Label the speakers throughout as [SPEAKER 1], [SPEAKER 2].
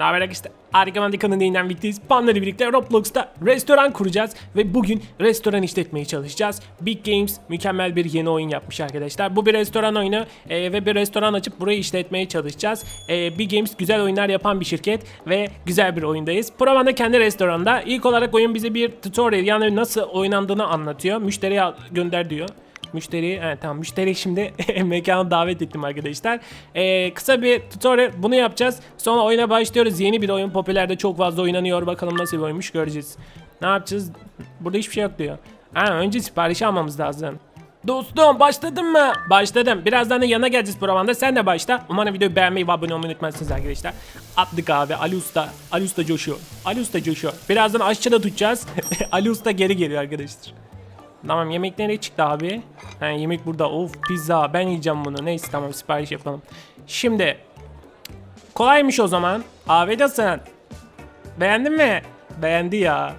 [SPEAKER 1] Ne haber arkadaşlar? Harika Mandika'nın yayından birlikteyiz. Panda ile birlikte Roblox'ta restoran kuracağız. Ve bugün restoran işletmeye çalışacağız. Big Games mükemmel bir yeni oyun yapmış arkadaşlar. Bu bir restoran oyunu e, ve bir restoran açıp burayı işletmeye çalışacağız. E, Big Games güzel oyunlar yapan bir şirket ve güzel bir oyundayız. Provan da kendi restoranında. İlk olarak oyun bize bir tutorial yani nasıl oynandığını anlatıyor. Müşteriye gönder diyor. Müşteriyi, evet tamam müşteriyi şimdi mekana davet ettim arkadaşlar. Ee, kısa bir tutorial bunu yapacağız. Sonra oyuna başlıyoruz. Yeni bir oyun popülerde çok fazla oynanıyor. Bakalım nasıl bir oyunmuş göreceğiz. Ne yapacağız? Burada hiçbir şey yok diyor. Ha, önce sipariş almamız lazım. Dostum başladın mı? Başladım. Birazdan da yana geleceğiz programda. Sen de başla. Umarım videoyu beğenmeyi ve abone olmayı unutmazsınız arkadaşlar. Attık abi. Ali Usta. Ali Usta coşuyor. Ali Usta coşuyor. Birazdan aşçı da tutacağız. Ali Usta geri geliyor arkadaşlar. Tamam yemek nereye çıktı abi? Ha, yemek burada. Of pizza. Ben yiyeceğim bunu. Neyse tamam sipariş yapalım. Şimdi kolaymış o zaman. Afiyet olsun. Beğendin mi? Beğendi ya.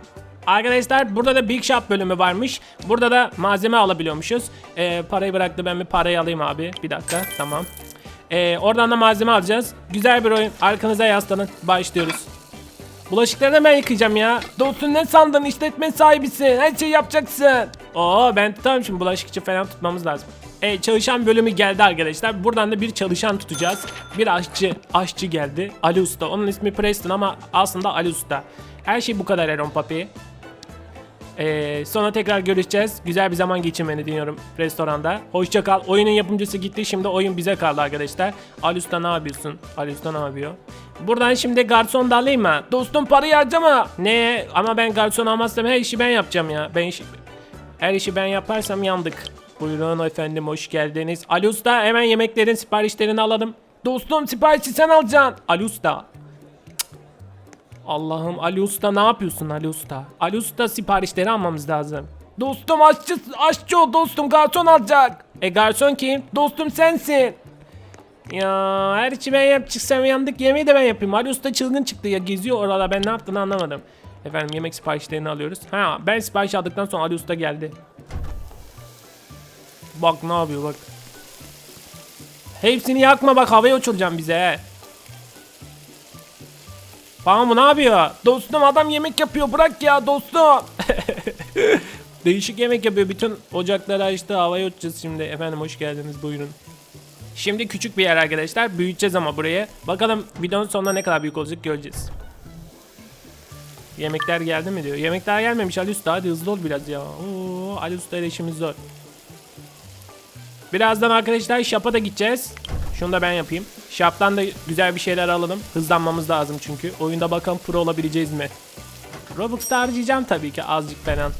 [SPEAKER 1] Arkadaşlar burada da Big Shop bölümü varmış. Burada da malzeme alabiliyormuşuz. Ee, parayı bıraktı ben bir parayı alayım abi. Bir dakika tamam. Ee, oradan da malzeme alacağız. Güzel bir oyun. Arkanıza yaslanın. Başlıyoruz. Bulaşıkları ben yıkayacağım ya. Dostum ne sandın işletme sahibisin. Her şeyi yapacaksın. Oo ben tutarım şimdi bulaşıkçı falan tutmamız lazım. E, çalışan bölümü geldi arkadaşlar. Buradan da bir çalışan tutacağız. Bir aşçı, aşçı geldi. Ali Usta. Onun ismi Preston ama aslında Ali Usta. Her şey bu kadar Aaron Papi. Ee, sonra tekrar görüşeceğiz. Güzel bir zaman geçirmeni diliyorum restoranda. Hoşça kal. Oyunun yapımcısı gitti. Şimdi oyun bize kaldı arkadaşlar. Ali Usta ne yapıyorsun? Ali Usta ne yapıyor? Buradan şimdi garson da alayım mı? Dostum parayı harcama. Ne? Ama ben garson almazsam her işi ben yapacağım ya. Ben işi... Her işi ben yaparsam yandık. Buyurun efendim hoş geldiniz. Ali Usta hemen yemeklerin siparişlerini alalım. Dostum siparişi sen alacaksın. Ali Usta. Allah'ım Ali Usta ne yapıyorsun Ali Usta? Ali Usta siparişleri almamız lazım. Dostum aşçı, aşçı o dostum garson alacak. E garson kim? Dostum sensin. Ya her işi ben yapacaksam yandık yemeği de ben yapayım. Ali Usta çılgın çıktı ya geziyor orada ben ne yaptığını anlamadım. Efendim yemek siparişlerini alıyoruz. Ha ben sipariş aldıktan sonra Ali Usta geldi. Bak ne yapıyor bak. Hepsini yakma bak havaya uçuracağım bize he. Mı ne yapıyor? Dostum adam yemek yapıyor bırak ya dostum. Değişik yemek yapıyor. Bütün ocakları açtı. Havaya uçacağız şimdi. Efendim hoş geldiniz buyurun. Şimdi küçük bir yer arkadaşlar. Büyüteceğiz ama burayı. Bakalım videonun sonunda ne kadar büyük olacak göreceğiz. Yemekler geldi mi diyor. Yemekler gelmemiş Ali Usta. Hadi hızlı ol biraz ya. Oo, Ali Usta ile işimiz zor. Birazdan arkadaşlar shop'a da gideceğiz. Şunu da ben yapayım. Shop'tan da güzel bir şeyler alalım. Hızlanmamız lazım çünkü. Oyunda bakalım pro olabileceğiz mi? Robux'ta harcayacağım tabii ki azıcık falan.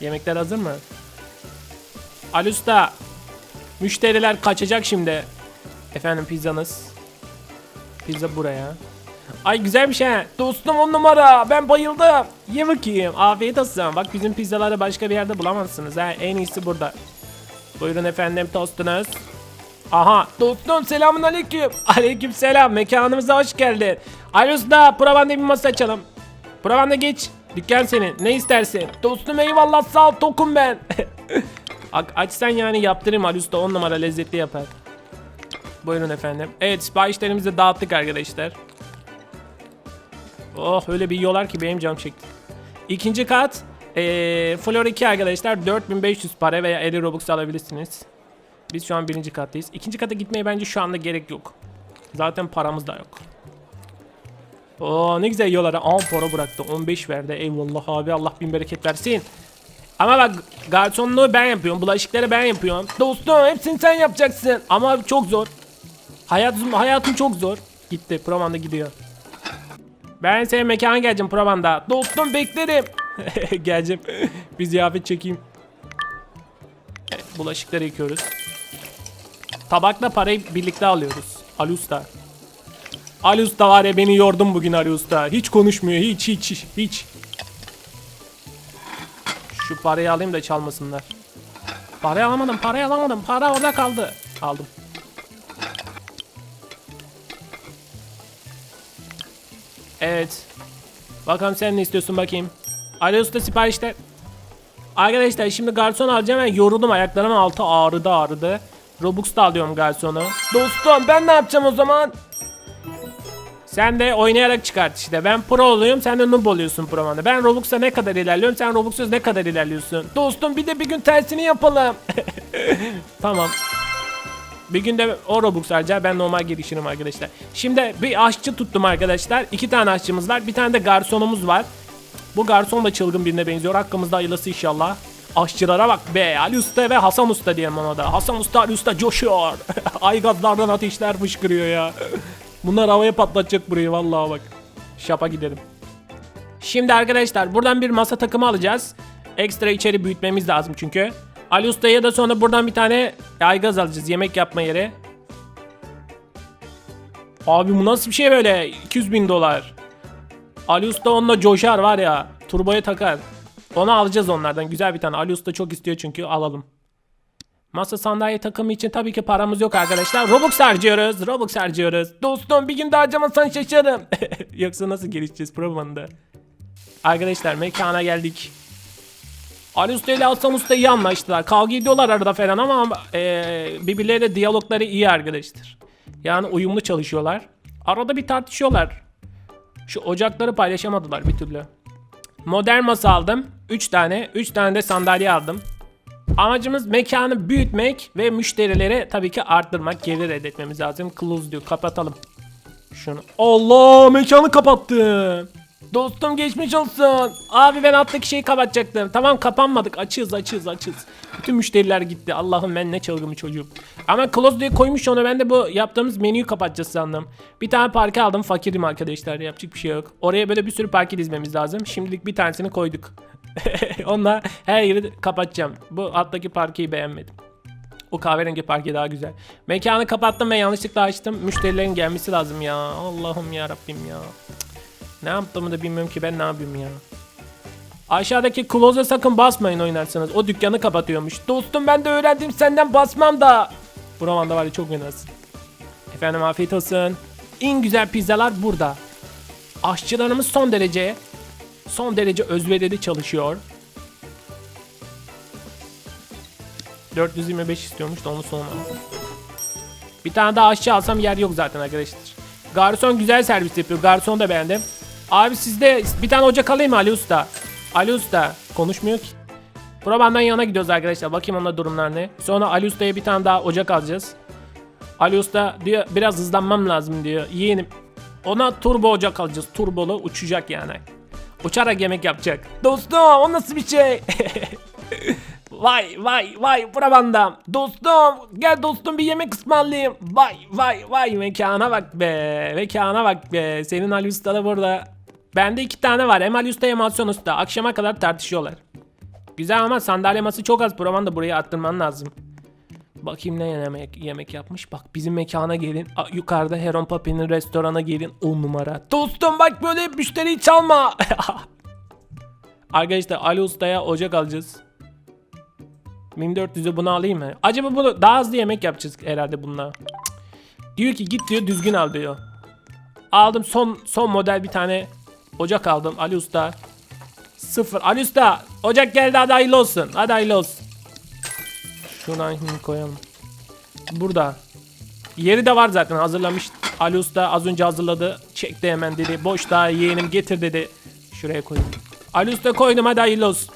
[SPEAKER 1] Yemekler hazır mı? Ali Usta. Müşteriler kaçacak şimdi. Efendim pizzanız. Pizza buraya. Ay güzel bir şey. Dostum on numara. Ben bayıldım. Ye bakayım. Afiyet olsun. Bak bizim pizzaları başka bir yerde bulamazsınız. Ha. En iyisi burada. Buyurun efendim tostunuz. Aha dostum selamun aleyküm. Aleyküm selam mekanımıza hoş geldin. Ali Usta provanda bir masa açalım. Provanda geç. Dükkan senin. Ne istersin? Dostum eyvallah sağ ol tokum ben. A- Açsan yani yaptırayım Ali Usta 10 numara lezzetli yapar. Buyurun efendim. Evet siparişlerimizi dağıttık arkadaşlar. Oh öyle bir yiyorlar ki benim canım çekti. İkinci kat ee, Flor 2 arkadaşlar 4500 para veya 50 Robux alabilirsiniz. Biz şu an birinci kattayız. İkinci kata gitmeye bence şu anda gerek yok. Zaten paramız da yok. Oo ne güzel yiyorlar. 10 para bıraktı. 15 verdi. Eyvallah abi Allah bin bereket versin. Ama bak garsonluğu ben yapıyorum. Bulaşıkları ben yapıyorum. Dostum hepsini sen yapacaksın. Ama çok zor. Hayatım, hayatım çok zor. Gitti. Provanda gidiyor. Ben senin mekana geleceğim Provanda. Dostum beklerim. geleceğim. Bir ziyafet çekeyim. Evet, bulaşıkları yıkıyoruz. Tabakla parayı birlikte alıyoruz. Ali Usta. Var ya beni yordun bugün Ali. Hiç konuşmuyor. Hiç hiç hiç. Şu parayı alayım da çalmasınlar. Parayı alamadım. Parayı alamadım. Para orada kaldı. Aldım. Evet. Bakalım sen ne istiyorsun bakayım. Ali Usta siparişler. Arkadaşlar şimdi garson alacağım ben yoruldum ayaklarımın altı ağrıdı ağrıdı. Robux da alıyorum garsonu. Dostum ben ne yapacağım o zaman? Sen de oynayarak çıkart işte. Ben pro oluyorum sen de noob oluyorsun promanda. Ben Robux'a ne kadar ilerliyorum sen Robux'suz ne kadar ilerliyorsun. Dostum bir de bir gün tersini yapalım. tamam. Bir günde o Robux harcar ben normal girişirim arkadaşlar. Şimdi bir aşçı tuttum arkadaşlar. İki tane aşçımız var. Bir tane de garsonumuz var. Bu garson da çılgın birine benziyor. Hakkımızda hayırlısı inşallah. Aşçılara bak be. Ali Usta ve Hasan Usta diyelim ona da. Hasan Usta Ali Usta coşuyor. Ay ateşler fışkırıyor ya. Bunlar havaya patlatacak burayı vallahi bak. Şapa gidelim. Şimdi arkadaşlar buradan bir masa takımı alacağız. Ekstra içeri büyütmemiz lazım çünkü. Ali Usta'ya da sonra buradan bir tane aygaz alacağız yemek yapma yeri. Abi bu nasıl bir şey böyle? 200 bin dolar. Ali Usta onunla coşar var ya. Turboya takar. Onu alacağız onlardan. Güzel bir tane. Ali Usta çok istiyor çünkü alalım. Masa sandalye takımı için tabii ki paramız yok arkadaşlar. Robux harcıyoruz. Robux harcıyoruz. Dostum bir gün daha harcamasan şaşarım. Yoksa nasıl gelişeceğiz programında? Arkadaşlar mekana geldik. Ali Usta ile Hasan Usta iyi anlaştılar. Kavga ediyorlar arada falan ama e, birbirleriyle diyalogları iyi arkadaşlar. Yani uyumlu çalışıyorlar. Arada bir tartışıyorlar. Şu ocakları paylaşamadılar bir türlü. Modern masa aldım. 3 tane. 3 tane de sandalye aldım. Amacımız mekanı büyütmek ve müşterileri tabii ki arttırmak. Gelir elde etmemiz lazım. Close diyor. Kapatalım. Şunu. Allah mekanı kapattım. Dostum geçmiş olsun. Abi ben alttaki şeyi kapatacaktım. Tamam kapanmadık. Açız açız açız. Bütün müşteriler gitti. Allah'ım ben ne çılgın çocuğum. Ama close diye koymuş onu. Ben de bu yaptığımız menüyü kapatacağız sandım. Bir tane parke aldım. Fakirim arkadaşlar. Yapacak bir şey yok. Oraya böyle bir sürü parke dizmemiz lazım. Şimdilik bir tanesini koyduk. Onunla her yeri kapatacağım. Bu alttaki parkeyi beğenmedim. O kahverengi parke daha güzel. Mekanı kapattım ve yanlışlıkla açtım. Müşterilerin gelmesi lazım ya. Allah'ım ya Rabbim ya. Ne yaptığımı da bilmiyorum ki ben ne yapayım ya. Aşağıdaki close'a sakın basmayın oynarsanız. O dükkanı kapatıyormuş. Dostum ben de öğrendim senden basmam da. Buramanda var ya çok oynasın. Efendim afiyet olsun. En güzel pizzalar burada. Aşçılarımız son derece son derece özverili çalışıyor. 425 istiyormuş da onu sonra. Bir tane daha aşçı alsam yer yok zaten arkadaşlar. Garson güzel servis yapıyor. Garson da beğendim. Abi sizde bir tane ocak alayım mı Ali Usta? Ali Usta konuşmuyor ki. Probandan yana gidiyoruz arkadaşlar. Bakayım onda durumlar ne. Sonra Ali Usta'ya bir tane daha ocak alacağız. Ali Usta diyor biraz hızlanmam lazım diyor. Yeğenim. Ona turbo ocak alacağız. Turbolu uçacak yani. Uçarak yemek yapacak. Dostum o nasıl bir şey? Vay vay vay probandam. Dostum gel dostum bir yemek ısmarlayayım. Vay vay vay mekana bak be. Mekana bak be. Senin Ali Usta da burada. Bende iki tane var. Hem Ali Usta Asyon Usta. Akşama kadar tartışıyorlar. Güzel ama sandalye ması çok az. Proman da burayı arttırman lazım. Bakayım ne yemek, yemek yapmış. Bak bizim mekana gelin. A, yukarıda Heron Papi'nin restorana gelin. 10 numara. Dostum bak böyle müşteriyi çalma. Arkadaşlar Ali Usta'ya ocak alacağız. 1400'e bunu alayım mı? Acaba bunu daha hızlı yemek yapacağız herhalde bununla. Diyor ki git diyor düzgün al diyor. Aldım son son model bir tane ocak aldım Ali Usta. Sıfır. Ali Usta ocak geldi hadi hayırlı olsun. Hadi hayırlı olsun. Şuradan koyalım. Burada. Yeri de var zaten hazırlamış. Ali Usta az önce hazırladı. Çekti hemen dedi. Boş daha yeğenim getir dedi. Şuraya koyayım. Ali Usta koydum hadi hayırlı olsun.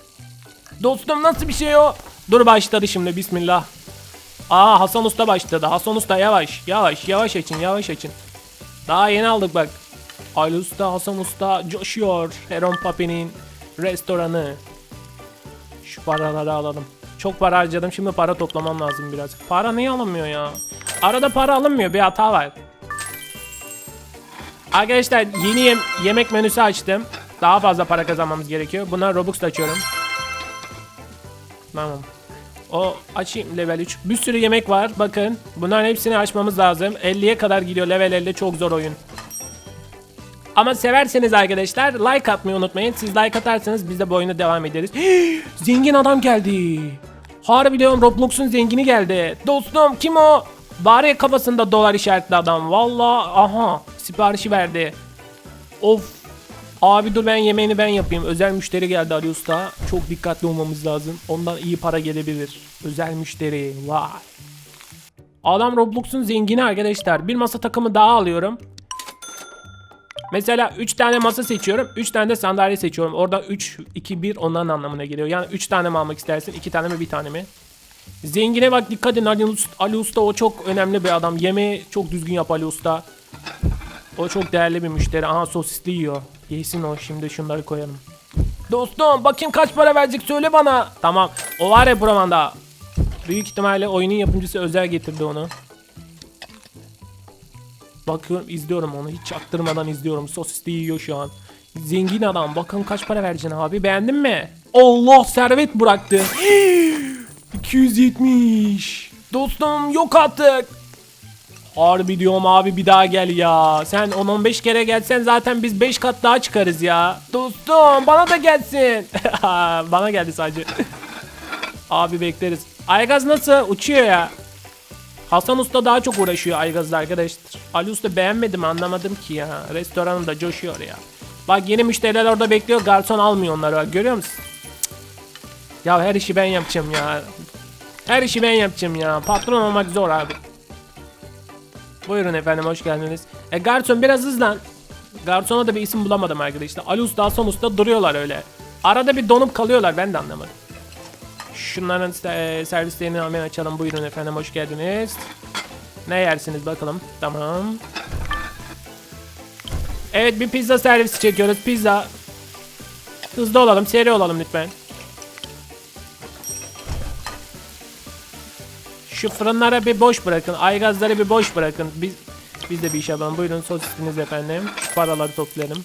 [SPEAKER 1] Dostum nasıl bir şey o? Dur başladı şimdi bismillah. Aa Hasan Usta başladı. Hasan Usta yavaş yavaş yavaş açın yavaş açın. Daha yeni aldık bak. Ali Usta Hasan Usta coşuyor. Heron Papi'nin restoranı. Şu paraları alalım. Çok para harcadım şimdi para toplamam lazım biraz. Para niye alınmıyor ya? Arada para alınmıyor bir hata var. Arkadaşlar yeni yem- yemek menüsü açtım. Daha fazla para kazanmamız gerekiyor. Buna Robux açıyorum. Tamam. O açayım level 3. Bir sürü yemek var. Bakın. Bunların hepsini açmamız lazım. 50'ye kadar gidiyor level 50. Çok zor oyun. Ama severseniz arkadaşlar like atmayı unutmayın. Siz like atarsanız biz de bu oyuna devam ederiz. Zengin adam geldi. Harbi diyorum Roblox'un zengini geldi. Dostum kim o? Bari kafasında dolar işaretli adam. Valla aha siparişi verdi. Of Abi dur ben yemeğini ben yapayım. Özel müşteri geldi Ali Usta. Çok dikkatli olmamız lazım. Ondan iyi para gelebilir. Özel müşteri. Vay. Adam Roblox'un zengini arkadaşlar. Bir masa takımı daha alıyorum. Mesela 3 tane masa seçiyorum. 3 tane de sandalye seçiyorum. Orada 3, 2, 1 onların anlamına geliyor. Yani 3 tane mi almak istersin? 2 tane mi bir tane mi? Zengine bak dikkat edin Ali Usta, Ali Usta o çok önemli bir adam. Yemeği çok düzgün yap Ali Usta. O çok değerli bir müşteri. Aha sosisli yiyor. Yesin o şimdi şunları koyalım. Dostum bakayım kaç para verecek söyle bana. Tamam. O var ya Buraman'da. Büyük ihtimalle oyunun yapımcısı özel getirdi onu. Bakıyorum izliyorum onu hiç çaktırmadan izliyorum. Sosisli yiyor şu an. Zengin adam bakın kaç para vereceksin abi beğendin mi? Allah servet bıraktı. 270. Dostum yok artık. Harbi diyorum abi bir daha gel ya. Sen 10-15 kere gelsen zaten biz 5 kat daha çıkarız ya. Dostum bana da gelsin. bana geldi sadece. abi bekleriz. Aygaz nasıl? Uçuyor ya. Hasan Usta daha çok uğraşıyor Aygaz'la arkadaşlar. Ali Usta beğenmedim anlamadım ki ya. Restoranı da coşuyor ya. Bak yeni müşteriler orada bekliyor. Garson almıyor onları. Bak, görüyor musun? Ya her işi ben yapacağım ya. Her işi ben yapacağım ya. Patron olmak zor abi. Buyurun efendim hoş geldiniz. E garson biraz hızlan. Garsona da bir isim bulamadım arkadaşlar. Ali Usta, Hasan Usta duruyorlar öyle. Arada bir donup kalıyorlar ben de anlamadım. Şunların e, servislerini hemen açalım. Buyurun efendim hoş geldiniz. Ne yersiniz bakalım. Tamam. Evet bir pizza servisi çekiyoruz. Pizza. Hızlı olalım, seri olalım lütfen. Şu fırınlara bir boş bırakın. Aygazları bir boş bırakın. Biz biz de bir iş yapalım. Buyurun sosisiniz efendim. Şu paraları toplayalım.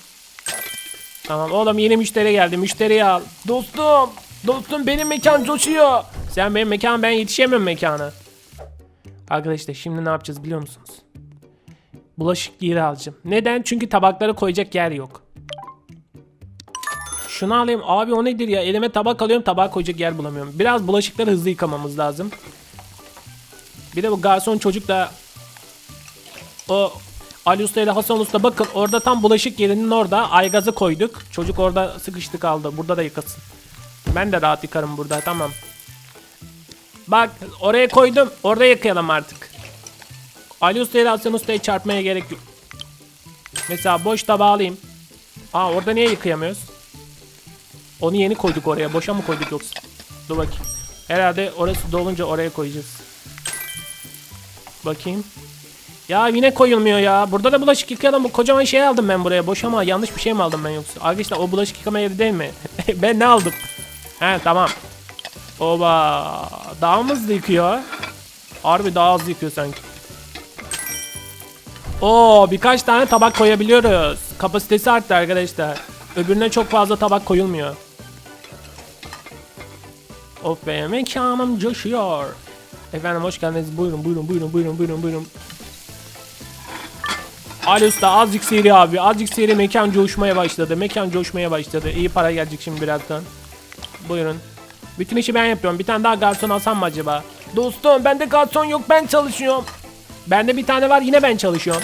[SPEAKER 1] Tamam oğlum yeni müşteri geldi. Müşteriyi al. Dostum. Dostum benim mekan coşuyor. Sen benim mekan ben yetişemiyorum mekana. Arkadaşlar şimdi ne yapacağız biliyor musunuz? Bulaşık yeri alacağım. Neden? Çünkü tabakları koyacak yer yok. Şunu alayım. Abi o nedir ya? Elime tabak alıyorum tabağa koyacak yer bulamıyorum. Biraz bulaşıkları hızlı yıkamamız lazım. Bir de bu garson çocuk da o Ali Usta ile Hasan Usta bakın orada tam bulaşık yerinin orada aygazı koyduk. Çocuk orada sıkıştı kaldı. Burada da yıkasın. Ben de rahat yıkarım burada tamam. Bak oraya koydum. Orada yıkayalım artık. Ali Usta ile Hasan Usta'yı çarpmaya gerek yok. Mesela boş tabağı alayım. Aa orada niye yıkayamıyoruz? Onu yeni koyduk oraya. Boşa mı koyduk yoksa? Dur bakayım. Herhalde orası dolunca oraya koyacağız. Bakayım. Ya yine koyulmuyor ya. Burada da bulaşık yıkayalım. Bu kocaman şey aldım ben buraya. Boş ama yanlış bir şey mi aldım ben yoksa? Arkadaşlar o bulaşık yıkama yeri değil mi? ben ne aldım? He tamam. Oba. Daha mı hızlı yıkıyor? Harbi daha hızlı yıkıyor sanki. Oo birkaç tane tabak koyabiliyoruz. Kapasitesi arttı arkadaşlar. Öbürüne çok fazla tabak koyulmuyor. Of be mekanım coşuyor. Efendim hoş geldiniz. Buyurun buyurun buyurun buyurun buyurun buyurun. Ali Usta azıcık seri abi. Azıcık seri mekan coşmaya başladı. Mekan coşmaya başladı. İyi para gelecek şimdi birazdan. Buyurun. Bütün işi ben yapıyorum. Bir tane daha garson alsam mı acaba? Dostum bende garson yok ben çalışıyorum. Bende bir tane var yine ben çalışıyorum.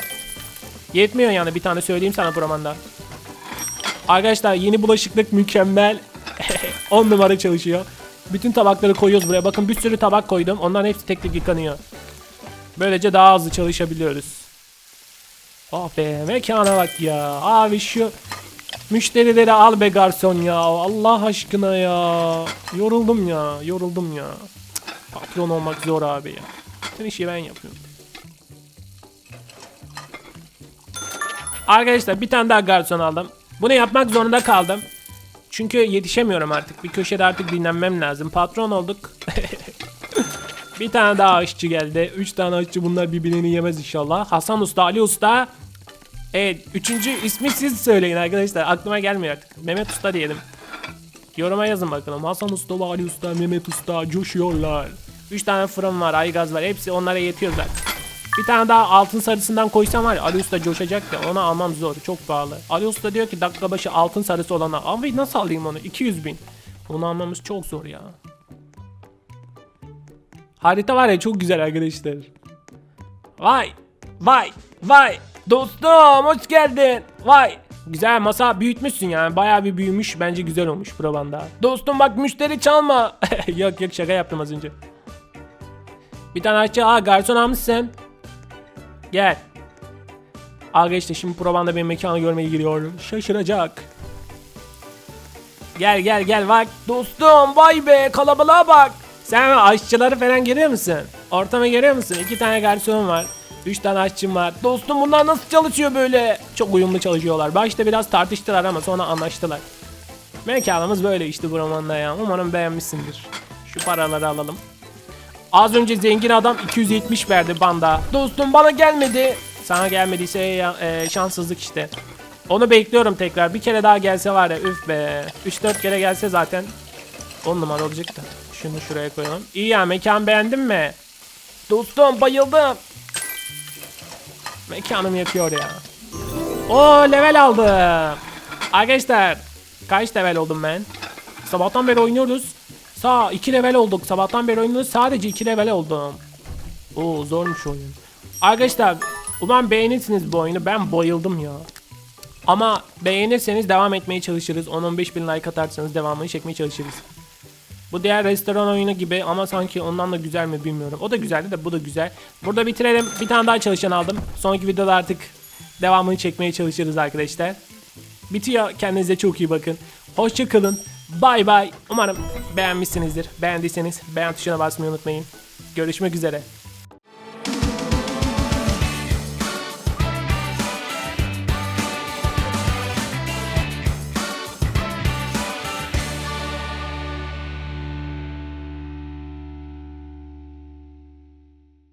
[SPEAKER 1] Yetmiyor yani bir tane söyleyeyim sana Buraman'da. Arkadaşlar yeni bulaşıklık mükemmel. 10 numara çalışıyor. Bütün tabakları koyuyoruz buraya. Bakın bir sürü tabak koydum. Onların hepsi tek tek yıkanıyor. Böylece daha hızlı çalışabiliyoruz. Oh be mekana bak ya. Abi şu müşterileri al be garson ya. Allah aşkına ya. Yoruldum ya. Yoruldum ya. Patron olmak zor abi ya. Bütün işi ben yapıyorum. Arkadaşlar bir tane daha garson aldım. Bunu yapmak zorunda kaldım. Çünkü yetişemiyorum artık. Bir köşede artık dinlenmem lazım. Patron olduk. bir tane daha aşçı geldi. Üç tane aşçı bunlar birbirlerini yemez inşallah. Hasan Usta, Ali Usta. Evet. Üçüncü ismi siz söyleyin arkadaşlar. Aklıma gelmiyor artık. Mehmet Usta diyelim. Yoruma yazın bakalım. Hasan Usta ve Ali Usta, Mehmet Usta coşuyorlar. Üç tane fırın var, aygaz var. Hepsi onlara yetiyor zaten. Bir tane daha altın sarısından koysam var ya Ali Usta coşacak da onu almam zor çok pahalı. Ali Usta diyor ki dakika başı altın sarısı olana abi nasıl alayım onu 200 bin. Onu almamız çok zor ya. Harita var ya çok güzel arkadaşlar. Vay vay vay dostum hoş geldin. Vay Güzel masa büyütmüşsün yani bayağı bir büyümüş bence güzel olmuş provanda. Dostum bak müşteri çalma. yok yok şaka yaptım az önce. Bir tane aşçı aa garson almışsın. Gel. İşte şimdi probanda benim mekanı görmeye giriyor. Şaşıracak. Gel gel gel bak dostum vay be kalabalığa bak. Sen aşçıları falan görüyor musun? Ortamı görüyor musun? İki tane garson var. Üç tane aşçım var. Dostum bunlar nasıl çalışıyor böyle? Çok uyumlu çalışıyorlar. Başta biraz tartıştılar ama sonra anlaştılar. Mekanımız böyle işte bu romanda ya. Umarım beğenmişsindir. Şu paraları alalım. Az önce zengin adam 270 verdi banda. Dostum bana gelmedi. Sana gelmediyse ya, e, şanssızlık işte. Onu bekliyorum tekrar. Bir kere daha gelse var ya üf be. 3-4 kere gelse zaten 10 numara olacak da. Şunu şuraya koyalım. İyi ya mekan beğendin mi? Dostum bayıldım. Mekanım yakıyor ya. O level aldım. Arkadaşlar kaç level oldum ben? Sabahtan beri oynuyoruz. Sağ 2 level olduk. Sabahtan beri oynuyoruz. Sadece 2 level oldum. Oo zormuş oyun. Arkadaşlar umarım beğenirsiniz bu oyunu. Ben bayıldım ya. Ama beğenirseniz devam etmeye çalışırız. 10-15 bin like atarsanız devamını çekmeye çalışırız. Bu diğer restoran oyunu gibi ama sanki ondan da güzel mi bilmiyorum. O da güzeldi de bu da güzel. Burada bitirelim. Bir tane daha çalışan aldım. Sonraki videoda artık devamını çekmeye çalışırız arkadaşlar. Bitiyor. Kendinize çok iyi bakın. Hoşça kalın. Bay bay. Umarım beğenmişsinizdir. Beğendiyseniz beğen tuşuna basmayı unutmayın. Görüşmek üzere.